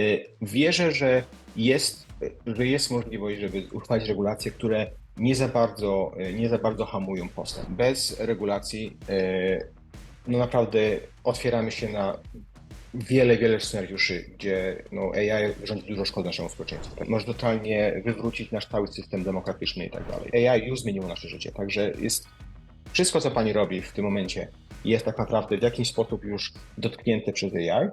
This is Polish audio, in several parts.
Y, Wierzę, że jest, że jest możliwość, żeby uchwalić regulacje, które nie za bardzo, y, nie za bardzo hamują postęp. Bez regulacji y, no naprawdę otwieramy się na wiele, wiele scenariuszy, gdzie no, AI rządzi dużo szkody naszemu społeczeństwu. Tak? Może totalnie wywrócić nasz cały system demokratyczny i tak dalej. AI już zmieniło nasze życie, także jest wszystko, co pani robi w tym momencie, jest tak naprawdę w jakiś sposób już dotknięte przez AI.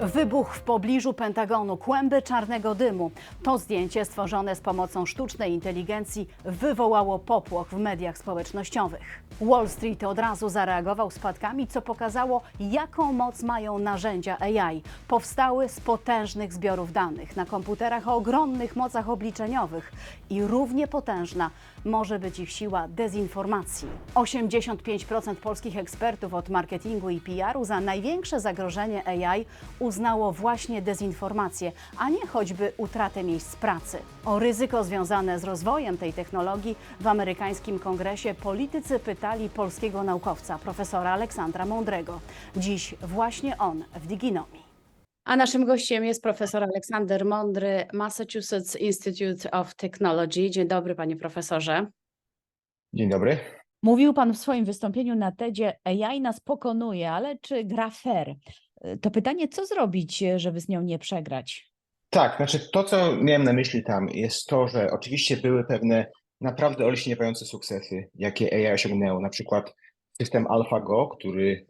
Wybuch w pobliżu Pentagonu, kłęby czarnego dymu. To zdjęcie stworzone z pomocą sztucznej inteligencji wywołało popłoch w mediach społecznościowych. Wall Street od razu zareagował spadkami, co pokazało, jaką moc mają narzędzia AI. Powstały z potężnych zbiorów danych na komputerach o ogromnych mocach obliczeniowych i równie potężna może być ich siła dezinformacji. 85% polskich ekspertów od marketingu i PR-u za największe zagrożenie AI uznało właśnie dezinformację, a nie choćby utratę miejsc pracy. O ryzyko związane z rozwojem tej technologii w amerykańskim kongresie politycy pytali polskiego naukowca, profesora Aleksandra Mądrego. Dziś właśnie on w Diginomii. A naszym gościem jest profesor Aleksander Mądry, Massachusetts Institute of Technology. Dzień dobry, panie profesorze. Dzień dobry. Mówił Pan w swoim wystąpieniu na TEDzie, AI nas pokonuje, ale czy gra fair? To pytanie, co zrobić, żeby z nią nie przegrać? Tak, znaczy to, co miałem na myśli tam, jest to, że oczywiście były pewne naprawdę olśniewające sukcesy, jakie AI osiągnęło. Na przykład system AlphaGo, który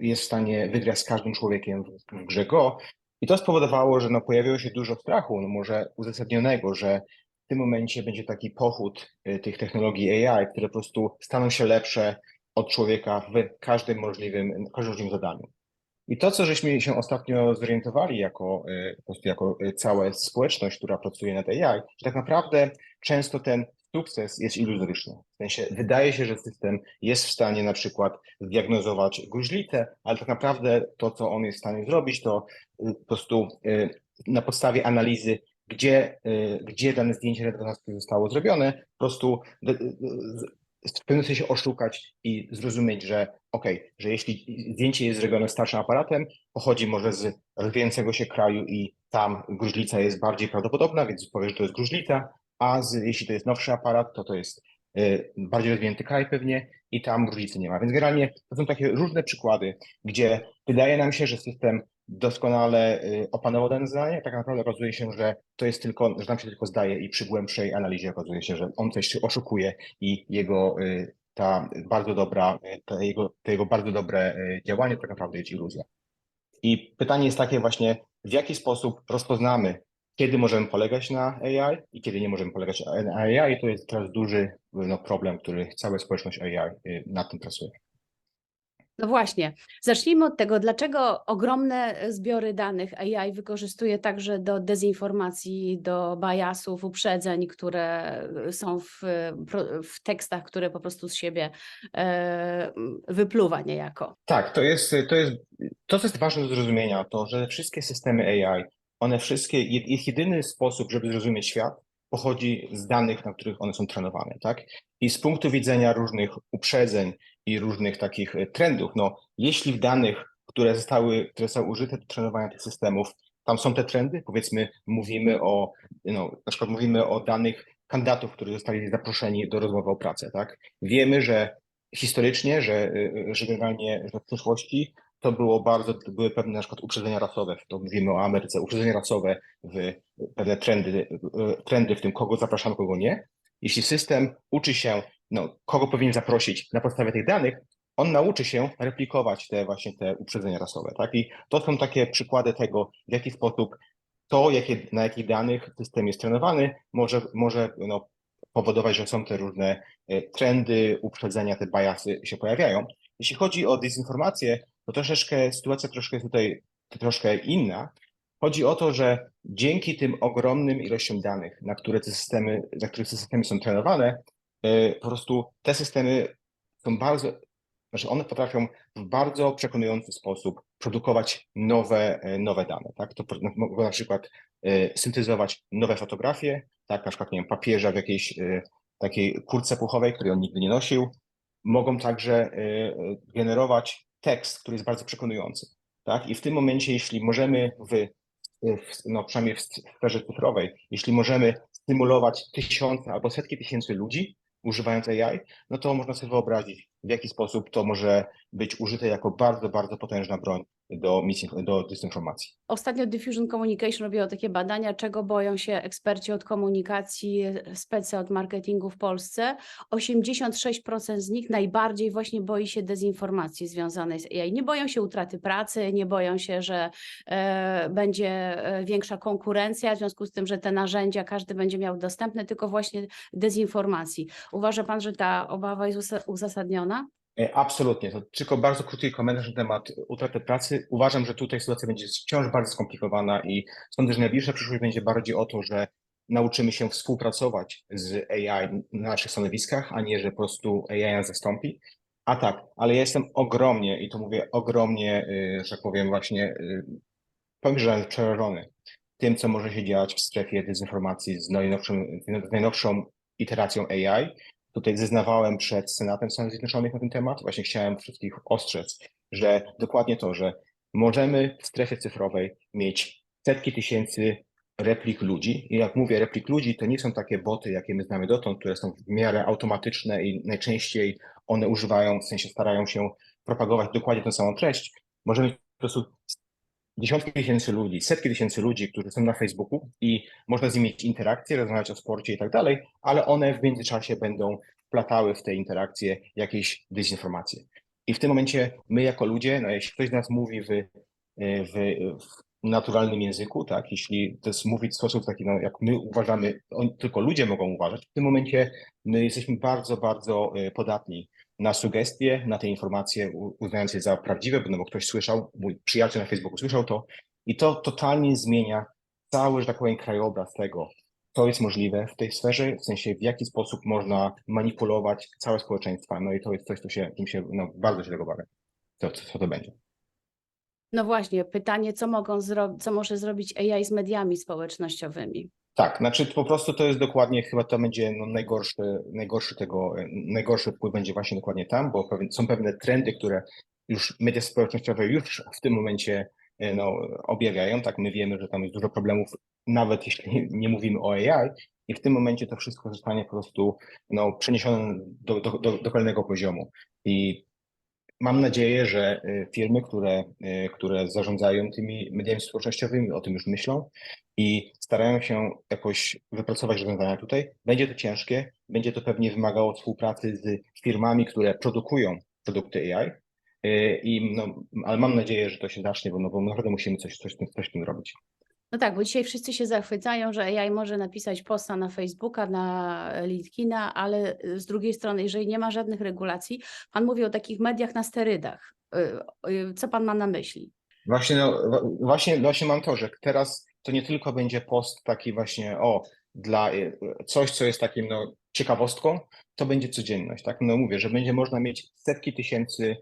jest w stanie wygrać z każdym człowiekiem w grze Go. I to spowodowało, że no, pojawiło się dużo strachu, no może uzasadnionego, że w tym momencie będzie taki pochód y, tych technologii AI, które po prostu staną się lepsze od człowieka w każdym możliwym, każdym możliwym zadaniu. I to, co żeśmy się ostatnio zorientowali jako, y, po prostu jako y, cała społeczność, która pracuje nad AI, że tak naprawdę często ten sukces jest iluzoryczny. W sensie wydaje się, że system jest w stanie na przykład zdiagnozować gruźlicę, ale tak naprawdę to, co on jest w stanie zrobić, to y, po prostu y, na podstawie analizy, gdzie, y, gdzie dane zdjęcie redaktorskie zostało zrobione, po prostu w pewnym sensie oszukać i zrozumieć, że okej, że jeśli zdjęcie jest zrobione starszym aparatem, pochodzi może z rozwijającego się kraju i tam gruźlica jest bardziej prawdopodobna, więc powiesz, że to jest gruźlica, a z, jeśli to jest nowszy aparat, to to jest y, bardziej rozwinięty kraj pewnie i tam gruźlicy nie ma. Więc generalnie to są takie różne przykłady, gdzie wydaje nam się, że system doskonale y, opanował dane zadanie, tak naprawdę okazuje się, że to jest tylko, że nam się tylko zdaje i przy głębszej analizie okazuje się, że on coś oszukuje i jego y, ta bardzo dobra, to jego, to jego bardzo dobre działanie tak naprawdę jest iluzja. I pytanie jest takie właśnie, w jaki sposób rozpoznamy, kiedy możemy polegać na AI i kiedy nie możemy polegać na AI. I to jest teraz duży no, problem, który cała społeczność AI y, nad tym pracuje. No właśnie, zacznijmy od tego, dlaczego ogromne zbiory danych AI wykorzystuje także do dezinformacji, do biasów, uprzedzeń, które są w, pro- w tekstach, które po prostu z siebie e, wypluwa niejako. Tak, to jest, to jest, to co jest ważne do zrozumienia, to że wszystkie systemy AI, one wszystkie, ich jedyny sposób, żeby zrozumieć świat, pochodzi z danych, na których one są trenowane, tak? I z punktu widzenia różnych uprzedzeń i różnych takich e, trendów, no, jeśli w danych, które zostały, które zostały użyte do trenowania tych systemów, tam są te trendy, powiedzmy, mówimy o, no, na przykład mówimy o danych kandydatów, którzy zostali zaproszeni do rozmowy o pracę, tak? Wiemy, że historycznie, że, y, że generalnie że w przeszłości to było bardzo, to były pewne na przykład uprzedzenia rasowe, to mówimy o Ameryce, uprzedzenia rasowe, w pewne trendy, y, trendy w tym, kogo zapraszamy, kogo nie. Jeśli system uczy się, no, kogo powinien zaprosić na podstawie tych danych, on nauczy się replikować te właśnie te uprzedzenia rasowe, tak? I to są takie przykłady tego, w jaki sposób to, jakie, na jakich danych system jest trenowany, może, może no, powodować, że są te różne e, trendy, uprzedzenia, te biasy się pojawiają. Jeśli chodzi o dezinformację, to troszeczkę sytuacja troszkę jest tutaj troszkę inna. Chodzi o to, że dzięki tym ogromnym ilościom danych, na które te systemy, na których te systemy są trenowane, e, po prostu te systemy są bardzo, znaczy one potrafią w bardzo przekonujący sposób produkować nowe, e, nowe dane. Tak? To mogą na przykład e, syntezować nowe fotografie, tak, na przykład nie wiem, papieża w jakiejś takiej kurtce puchowej, której on nigdy nie nosił. Mogą także generować tekst, który jest bardzo przekonujący. tak? I w tym momencie, jeśli możemy w, no przynajmniej w sferze cyfrowej, jeśli możemy stymulować tysiące albo setki tysięcy ludzi używając AI, no to można sobie wyobrazić, w jaki sposób to może być użyte jako bardzo, bardzo potężna broń do, misin- do dysinformacji. Ostatnio Diffusion Communication robiło takie badania, czego boją się eksperci od komunikacji, specy od marketingu w Polsce. 86% z nich najbardziej właśnie boi się dezinformacji związanej z AI. Nie boją się utraty pracy, nie boją się, że e, będzie e, większa konkurencja, w związku z tym, że te narzędzia każdy będzie miał dostępne, tylko właśnie dezinformacji. Uważa Pan, że ta obawa jest uza- uzasadniona? E, Absolutnie. To tylko bardzo krótki komentarz na temat utraty pracy. Uważam, że tutaj sytuacja będzie wciąż bardzo skomplikowana i sądzę, że najbliższa przyszłość będzie bardziej o to, że nauczymy się współpracować z AI na naszych stanowiskach, a nie, że po prostu AI nas zastąpi. A tak, ale ja jestem ogromnie, i to mówię ogromnie, y, że tak powiem właśnie, y, powiem, przerażony tym, co może się dziać w strefie dezinformacji z najnowszą, z najnowszą iteracją AI. Tutaj zeznawałem przed Senatem Stanów Zjednoczonych na ten temat. Właśnie chciałem wszystkich ostrzec, że dokładnie to, że możemy w strefie cyfrowej mieć setki tysięcy replik ludzi. I jak mówię replik ludzi, to nie są takie boty, jakie my znamy dotąd, które są w miarę automatyczne i najczęściej one używają, w sensie starają się propagować dokładnie tę samą treść. Możemy po prostu dziesiątki tysięcy ludzi, setki tysięcy ludzi, którzy są na Facebooku i można z nimi mieć interakcje, rozmawiać o sporcie i tak dalej, ale one w międzyczasie będą wplatały w te interakcje jakieś dezinformacje. I w tym momencie my jako ludzie, no jeśli ktoś z nas mówi w, w, w naturalnym języku, tak, jeśli to jest mówić w sposób taki, no, jak my uważamy, on, tylko ludzie mogą uważać, w tym momencie my jesteśmy bardzo, bardzo e, podatni na sugestie, na te informacje, uznając je za prawdziwe, bo, no, bo ktoś słyszał, mój przyjaciel na Facebooku słyszał to i to totalnie zmienia cały, że tak powiem, krajobraz tego, co jest możliwe w tej sferze, w sensie w jaki sposób można manipulować całe społeczeństwa. No i to jest coś, co się, tym się no, bardzo źle obawiam, co, co, co to będzie. No właśnie, pytanie, co mogą co może zrobić AI z mediami społecznościowymi? Tak, znaczy po prostu to jest dokładnie, chyba to będzie no, najgorszy, najgorszy tego, e, najgorszy wpływ będzie właśnie dokładnie tam, bo są pewne trendy, które już media społecznościowe już w tym momencie e, no, objawiają, tak, my wiemy, że tam jest dużo problemów, nawet jeśli nie mówimy o AI i w tym momencie to wszystko zostanie po prostu no, przeniesione do, do, do, do kolejnego poziomu. I Mam nadzieję, że y, firmy, które, które zarządzają tymi mediami społecznościowymi, o tym już myślą i starają się jakoś wypracować rozwiązania tutaj. Będzie to ciężkie, będzie to pewnie wymagało współpracy z firmami, które produkują produkty AI. y, I no, ale mam nadzieję, że to się zacznie, bo, no, bo naprawdę musimy coś, coś, coś z tym robić. No tak, bo dzisiaj wszyscy się zachwycają, że AI może napisać posta na Facebooka, na LinkedIna, ale z drugiej strony, jeżeli nie ma żadnych regulacji, pan mówi o takich mediach na sterydach. Y, y, Co pan ma na myśli? Właśnie, no, właśnie, właśnie mam to, że teraz to nie tylko będzie post taki właśnie o dla y, coś, co jest takim no, ciekawostką, to będzie codzienność, tak? No mówię, że będzie można mieć setki tysięcy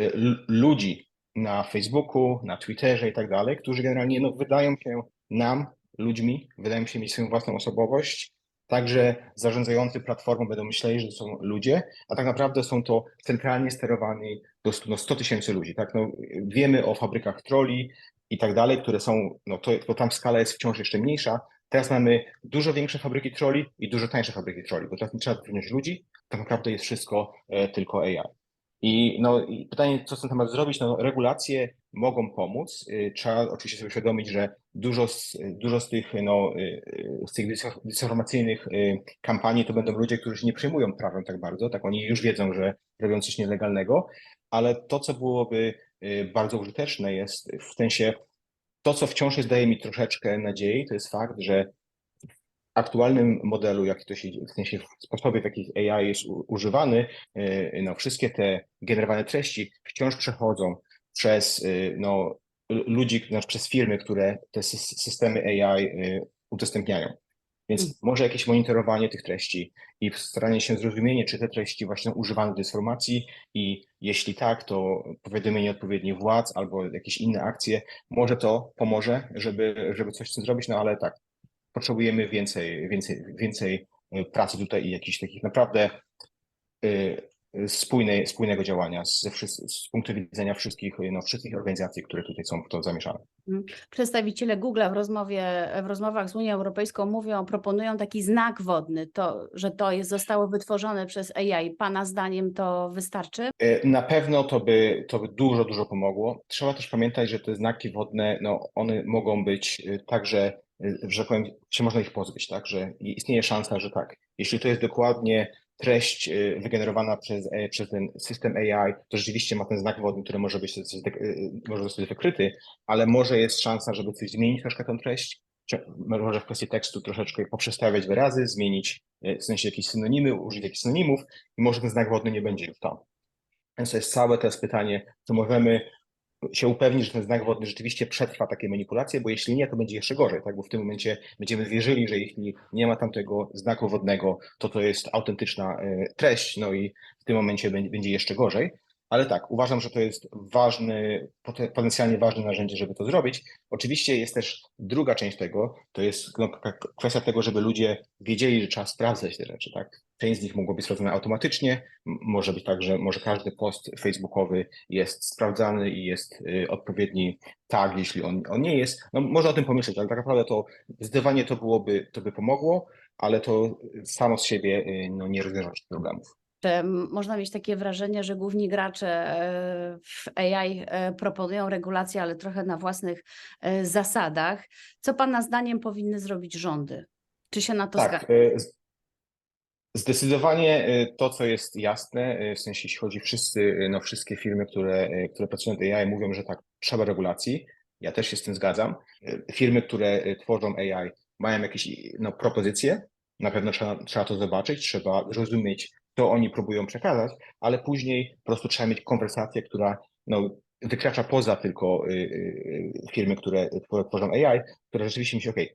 y, ludzi na Facebooku, na Twitterze i tak dalej, którzy generalnie no, wydają się nam, ludźmi, wydają się mieć swoją własną osobowość, także zarządzający platformą będą myśleli, że to są ludzie, a tak naprawdę są to centralnie sterowani do stu- no, 100 tysięcy ludzi, tak? No, wiemy o fabrykach troli i tak dalej, które są, no to, to tam skala jest wciąż jeszcze mniejsza. Teraz mamy dużo większe fabryki troli i dużo tańsze fabryki troli, bo teraz nie trzeba zatrudniać ludzi, tak naprawdę jest wszystko e, tylko AI. I, no, I pytanie, co z tym temat zrobić? No, regulacje mogą pomóc. Y, Trzeba oczywiście sobie uświadomić, że dużo z, dużo z tych, no, y, y, z tych dysinf- dysinformacyjnych kampanii to będą ludzie, którzy się nie przejmują prawem tak bardzo, tak oni już wiedzą, że robią coś nielegalnego, ale to, co byłoby bardzo użyteczne jest w sensie, to, co wciąż daje mi troszeczkę nadziei, to jest fakt, że aktualnym modelu, jaki to się, w sensie w sposobie, w jaki AI jest używany, y, no, wszystkie te generowane treści wciąż przechodzą przez y, no, ludzi, znaczy przez firmy, które te sys- systemy AI y, udostępniają. Więc może jakieś monitorowanie tych treści i staranie się zrozumienie, czy te treści właśnie używane do informacji i jeśli tak, to powiadomienie odpowiednich władz albo jakieś inne akcje, może to pomoże, żeby, żeby coś z tym zrobić, no ale tak, potrzebujemy więcej, więcej, więcej y, pracy tutaj i jakichś takich naprawdę y, y, spójnej, spójnego działania z, z punktu widzenia wszystkich, no, wszystkich organizacji, które tutaj są w to zamieszane. Przedstawiciele Google w rozmowie, w rozmowach z Unią Europejską mówią, proponują taki znak wodny, to, że to jest, zostało wytworzone przez AI. Pana zdaniem to wystarczy? E, Na pewno to by, to by dużo, dużo pomogło. Trzeba też pamiętać, że te znaki wodne, no, one mogą być także, że powiem, się można ich pozbyć, tak? Że istnieje szansa, że tak. Jeśli to jest dokładnie treść y, wygenerowana przez, przez ten system AI, to rzeczywiście ma ten znak wodny, który może być y, może zostać wykryty, ale może jest szansa, żeby coś zmienić troszkę tę treść. Może w kwestii tekstu troszeczkę poprzestawiać wyrazy, zmienić y, w sensie jakieś synonimy, użyć jakichś synonimów i może ten znak wodny nie będzie już tam. Więc to jest całe teraz pytanie, czy możemy się upewnić, że ten znak wodny rzeczywiście przetrwa takie manipulacje, bo jeśli nie, to będzie jeszcze gorzej, tak? Bo w tym momencie będziemy wierzyli, że jeśli nie ma tamtego znaku wodnego, to to jest autentyczna e, treść, no i w tym momencie będzie, będzie jeszcze gorzej. Ale tak, uważam, że to jest ważny, pote- potencjalnie ważne narzędzie, żeby to zrobić. Oczywiście jest też druga część tego, to jest no, kwestia tego, żeby ludzie wiedzieli, że trzeba sprawdzać te rzeczy, tak? Część z nich mogło być automatycznie, może być tak, że może każdy post facebookowy jest sprawdzany i jest y, odpowiedni tag, jeśli on, on nie jest. No, można o tym pomyśleć, ale tak naprawdę to zdecydowanie to byłoby, to by pomogło, ale to samo z siebie y, no, nie rozwiąże problemów. Czy można mieć takie wrażenie, że główni gracze e, w AI e, proponują regulacje, ale trochę na własnych e, zasadach? Co Pana zdaniem powinny zrobić rządy? Czy się na to zgadza? Tak, y, z- zdecydowanie to, co jest jasne, w sensie jeśli chodzi wszyscy, no wszystkie firmy, które, które pracują nad AI mówią, że tak, trzeba regulacji. Ja też się z tym zgadzam. Firmy, które tworzą AI mają jakieś no, propozycje, na pewno trzeba, trzeba to zobaczyć, trzeba zrozumieć, co oni próbują przekazać, ale później po prostu trzeba mieć konwersację, która no, wykracza poza tylko y, y, firmy, które tworzą AI, które rzeczywiście myślą, OK,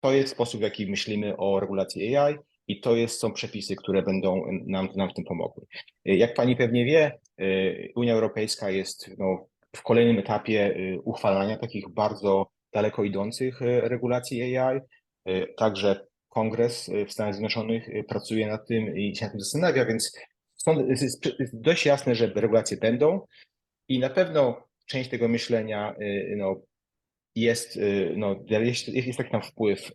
to jest sposób, w jaki myślimy o regulacji AI i to jest, są przepisy, które będą nam, nam w tym pomogły. Jak pani pewnie wie, y, Unia Europejska jest no, w kolejnym etapie y, uchwalania takich bardzo daleko idących y, regulacji AI. Y, Także Kongres y, w Stanach Zjednoczonych y, pracuje nad tym i się nad tym zastanawia, więc jest, dość jasne, że regulacje będą i na pewno część tego myślenia y, no, jest, no, jest, jest taki tam wpływ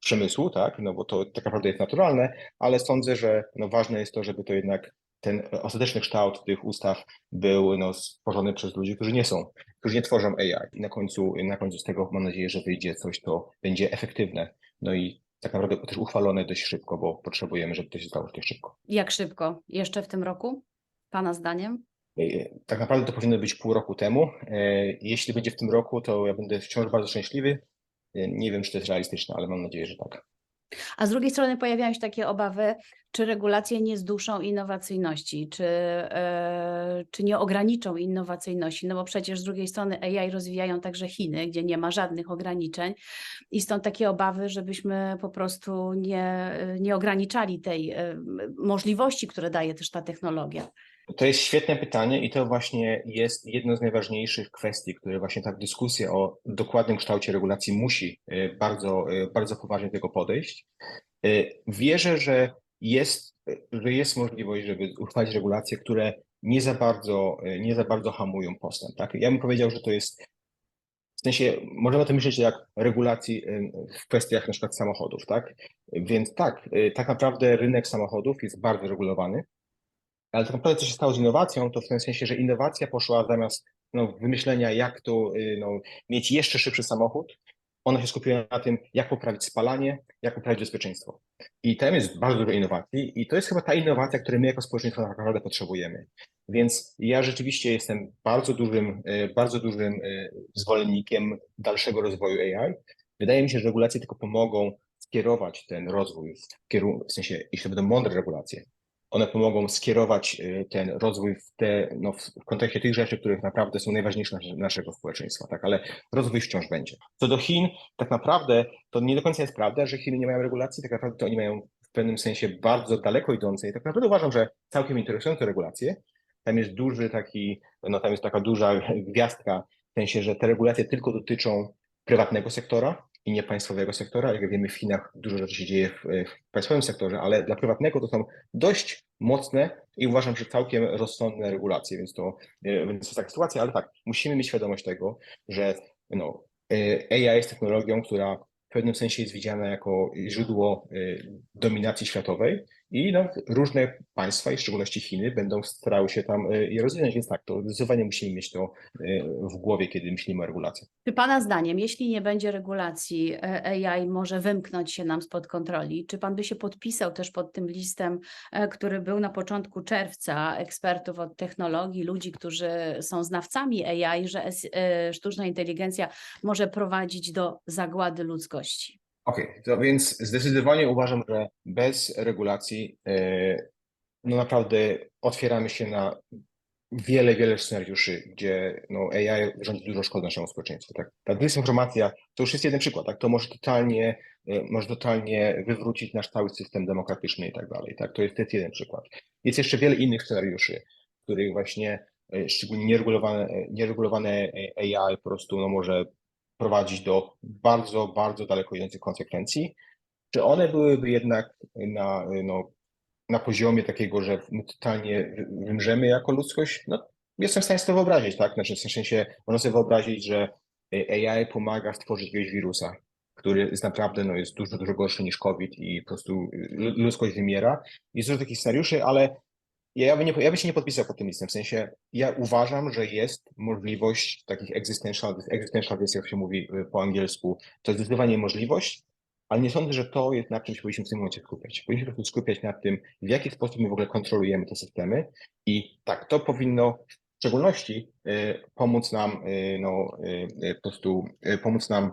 przemysłu, tak, no bo to tak naprawdę jest naturalne, ale sądzę, że no, ważne jest to, żeby to jednak ten ostateczny kształt tych ustaw był no, stworzony przez ludzi, którzy nie są, którzy nie tworzą AI. I na końcu, na końcu z tego mam nadzieję, że wyjdzie coś, co będzie efektywne, no i tak naprawdę też uchwalone dość szybko, bo potrzebujemy, żeby to się stało dość szybko. Jak szybko? Jeszcze w tym roku? Pana zdaniem? E, Tak naprawdę to powinno być pół roku temu. E, Jeśli będzie w tym roku, to ja będę wciąż bardzo szczęśliwy. E, Nie wiem, czy to jest realistyczne, ale mam nadzieję, że tak. A z drugiej strony pojawiają się takie obawy, czy regulacje nie zduszą innowacyjności, czy, e, czy nie ograniczą innowacyjności, no bo przecież z drugiej strony AI rozwijają także Chiny, gdzie nie ma żadnych ograniczeń i stąd takie obawy, żebyśmy po prostu nie, nie ograniczali tej e, możliwości, które daje też ta technologia. To jest świetne pytanie i to właśnie jest jedno z najważniejszych kwestii, które właśnie tak dyskusja o dokładnym kształcie regulacji musi e, bardzo, bardzo poważnie do tego podejść. Wierzę, że jest, że jest możliwość, żeby uchwalić regulacje, które nie za bardzo, nie za bardzo hamują postęp. Tak? Ja bym powiedział, że to jest w sensie, możemy o tym myśleć jak regulacji w kwestiach na przykład samochodów, tak? Więc tak, e, tak naprawdę rynek samochodów jest bardzo regulowany. Ale tak naprawdę co się stało z innowacją, to w tym sensie, że innowacja poszła zamiast no, wymyślenia, jak to y, no, mieć jeszcze szybszy samochód, ona się skupiła na tym, jak poprawić spalanie, jak poprawić bezpieczeństwo. I tam jest bardzo dużo innowacji i to jest chyba ta innowacja, której my jako społeczeństwo tak naprawdę potrzebujemy. Więc ja rzeczywiście jestem bardzo dużym, y, bardzo dużym y, zwolennikiem dalszego rozwoju AI. Wydaje mi się, że regulacje tylko pomogą skierować ten rozwój w kierunku, w sensie, jeśli będą mądre regulacje, one pomogą skierować y, ten rozwój w, te, no, w kontekście tych rzeczy, które naprawdę są najważniejsze naszego społeczeństwa, tak, ale rozwój wciąż będzie. Co do Chin, tak naprawdę to nie do końca jest prawda, że Chiny nie mają regulacji, tak naprawdę to oni mają w pewnym sensie bardzo daleko idące i tak naprawdę uważam, że całkiem interesujące regulacje. Tam jest duży taki, no tam jest taka duża gwiazdka, w sensie, że te regulacje tylko dotyczą prywatnego sektora, i niepaństwowego sektora. Jak wiemy, w Chinach dużo rzeczy się dzieje w, w państwowym sektorze, ale dla prywatnego to są dość mocne i uważam, że całkiem rozsądne regulacje, więc to, e, więc to taka sytuacja, ale tak, musimy mieć świadomość tego, że no, e, AI jest technologią, która w pewnym sensie jest widziana jako źródło e, dominacji światowej i no, różne państwa, i w szczególności Chiny, będą starały się tam e, je rozwinąć, więc tak, to zdecydowanie musimy mieć to e, w głowie, kiedy myślimy o regulacji. Czy Pana zdaniem, jeśli nie będzie regulacji, e, AI może wymknąć się nam spod kontroli? Czy Pan by się podpisał też pod tym listem, który był na początku czerwca ekspertów od technologii, ludzi, którzy są znawcami AI, że sztuczna inteligencja może prowadzić do zagłady ludzkości? Okej, to więc zdecydowanie uważam, że bez regulacji e, no naprawdę otwieramy się na wiele, wiele scenariuszy, gdzie no, AI rządzi dużo szkody naszemu społeczeństwu. Tak? Ta dezinformacja to już jest jeden przykład, tak? To może totalnie, e, może totalnie wywrócić nasz cały system demokratyczny i tak dalej. Tak? To jest, to jeden przykład. Jest jeszcze wiele innych scenariuszy, w których właśnie e, szczególnie nieregulowane, nieregulowane AI po prostu no, może prowadzić do bardzo, bardzo daleko idących konsekwencji. Czy one byłyby jednak na, no, na poziomie takiego, że my totalnie wy- wymrzemy jako ludzkość? No, jestem w stanie sobie wyobrazić, tak? Znaczy, w sensie można sobie wyobrazić, że AI pomaga stworzyć jakiegoś wirusa, który jest naprawdę no, jest dużo, dużo gorszy niż COVID i po prostu lu- ludzkość wymiera. Jest dużo takich scenariuszy, ale ja, bym nie, ja bym się nie podpisał pod tym listem. W sensie ja uważam, że jest możliwość takich existential, existential jak się mówi y, po angielsku. To jest zdecydowanie możliwość, ale nie sądzę, że to jest na czym się powinniśmy w tym momencie skupiać. Powinniśmy po prostu skupiać na tym, w jaki sposób my w ogóle kontrolujemy te systemy i tak, to powinno w szczególności y, pomóc nam, y, no, y, y, po prostu y, pomóc nam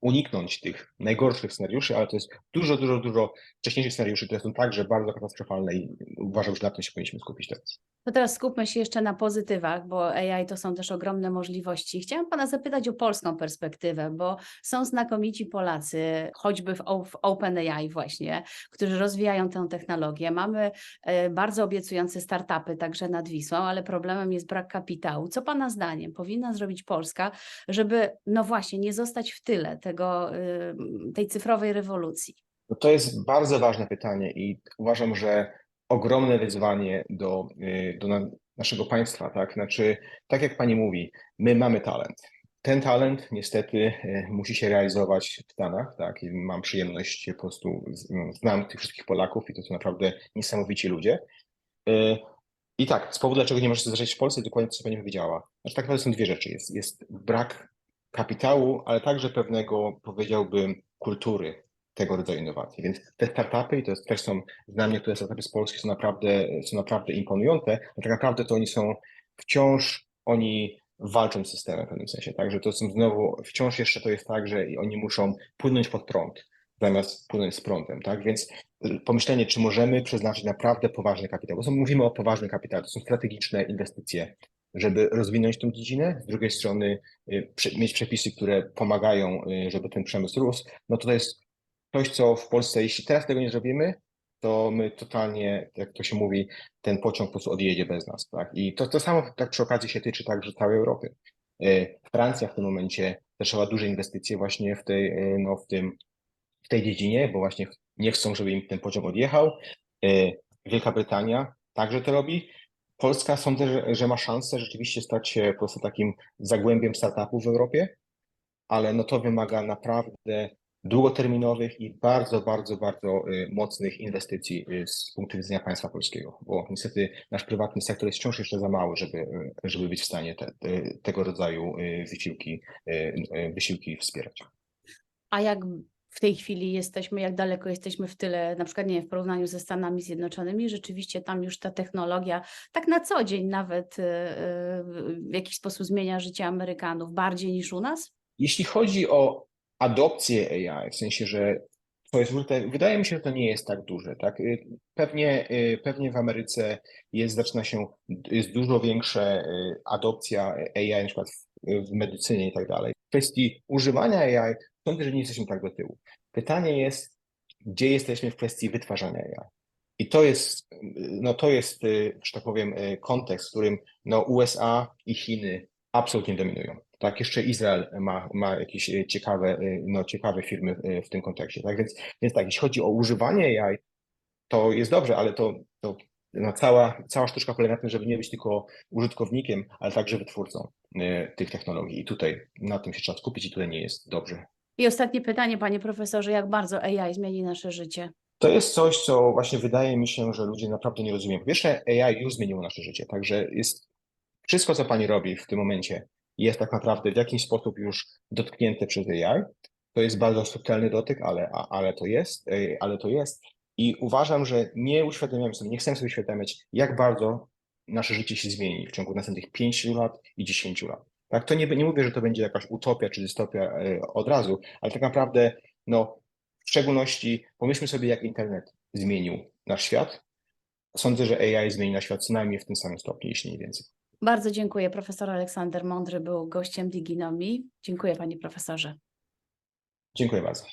uniknąć tych najgorszych scenariuszy, ale to jest dużo, dużo, dużo wcześniejszych scenariuszy, które są także bardzo katastrofalne i uważam, że na tym się powinniśmy skupić teraz. To teraz skupmy się jeszcze na pozytywach, bo AI to są też ogromne możliwości. Chciałam Pana zapytać o polską perspektywę, bo są znakomici Polacy, choćby w, w OpenAI właśnie, którzy rozwijają tę technologię. Mamy e, bardzo obiecujące startupy także nad Wisłą, ale problemem jest brak kapitału. Co Pana zdaniem powinna zrobić Polska, żeby no właśnie nie zostać w tyle tego, y, tej cyfrowej rewolucji? No to jest bardzo ważne pytanie i uważam, że ogromne wyzwanie do, y, do na, naszego państwa, tak? Znaczy, tak jak pani mówi, my mamy talent. Ten talent niestety y, musi się realizować w Stanach, tak? I mam przyjemność po prostu, no, znam tych wszystkich Polaków i to są naprawdę niesamowici ludzie. Y, I tak, z powodu, dlaczego nie może się zdarzyć w Polsce, dokładnie co pani powiedziała. Znaczy, tak naprawdę są dwie rzeczy. Jest, jest brak kapitału, ale także pewnego, powiedziałbym, kultury tego rodzaju innowacji. Więc te startupy, i to też są dla mnie, które startupy z Polski są naprawdę, są naprawdę imponujące, a tak naprawdę to oni są wciąż, oni walczą z systemem w pewnym sensie, tak, że to są znowu, wciąż jeszcze to jest tak, że oni muszą płynąć pod prąd, zamiast płynąć z prądem, tak, więc y, pomyślenie, czy możemy przeznaczyć naprawdę poważny kapitał, bo są- mówimy o poważnym kapitale, to są strategiczne inwestycje, żeby rozwinąć tę dziedzinę, z drugiej strony y, mieć przepisy, które pomagają, y, żeby ten przemysł rósł, no to to jest coś, co w Polsce, jeśli teraz tego nie zrobimy, to my totalnie, jak to się mówi, ten pociąg po prostu odjedzie bez nas, tak? I to, to samo tak przy okazji się tyczy także całej Europy. Y, Francja w tym momencie zaczęła duże inwestycje właśnie w tej, y, no, w tym, w tej dziedzinie, bo właśnie nie chcą, żeby im ten pociąg odjechał. Y, Wielka Brytania także to robi. Polska sądzę, że, że ma szansę rzeczywiście stać się po prostu takim zagłębiem startupów w Europie, ale no to wymaga naprawdę długoterminowych i bardzo, bardzo, bardzo y, mocnych inwestycji y, z punktu widzenia państwa polskiego, bo niestety nasz prywatny sektor jest wciąż jeszcze za mały, żeby, y, żeby być w stanie te, te, tego rodzaju wysiłki, wysiłki wspierać. A jak w tej chwili jesteśmy, jak daleko jesteśmy w tyle, na przykład nie w porównaniu ze Stanami Zjednoczonymi, rzeczywiście tam już ta technologia tak na co dzień nawet w jakiś sposób zmienia życie Amerykanów bardziej niż u nas? Jeśli chodzi o adopcję AI, w sensie, że to jest użyte, wydaje mi się, że to nie jest tak duże, tak? Y, Pewnie, y, pewnie w Ameryce jest, zaczyna się, jest dużo większa y, adopcja AI, na przykład w, w medycynie i tak dalej. W kwestii używania AI, sądzę, że nie jesteśmy tak do tyłu. Pytanie jest, gdzie jesteśmy w kwestii wytwarzania AI. I to jest, no to jest, że tak powiem, kontekst, w którym no USA i Chiny absolutnie dominują. Tak, jeszcze Izrael ma, ma jakieś e, ciekawe, e, no, ciekawe firmy e, w tym kontekście. Tak więc, więc tak, jeśli chodzi o używanie AI, to jest dobrze, ale to, to no, cała, cała sztuczka polega na tym, żeby nie być tylko użytkownikiem, ale także wytwórcą tych technologii. I tutaj na tym się trzeba skupić i tutaj nie jest dobrze. I ostatnie pytanie, panie profesorze, jak bardzo AI zmieni nasze życie? To jest coś, co właśnie wydaje mi się, że ludzie naprawdę nie rozumieją. Po pierwsze, AI już zmieniło nasze życie, także jest wszystko, co pani robi w tym momencie, jest tak naprawdę w jakiś sposób już dotknięte przez AI. To jest bardzo subtelny dotyk, ale, ale to jest, e, ale to jest. I uważam, że nie uświadamiamy sobie, nie chcemy sobie uświadamiać, jak bardzo nasze życie się zmieni w ciągu następnych 5 lat i 10 lat. Tak, to nie, nie mówię, że to będzie jakaś utopia czy dystopia e, od razu, ale tak naprawdę, no, w szczególności pomyślmy sobie, jak internet zmienił nasz świat. Sądzę, że AI zmieni nasz świat co najmniej w tym samym stopniu, jeśli nie więcej. Bardzo dziękuję. Profesor Aleksander Mądry był gościem Diginomii. Dziękuję, panie profesorze. Dziękuję bardzo.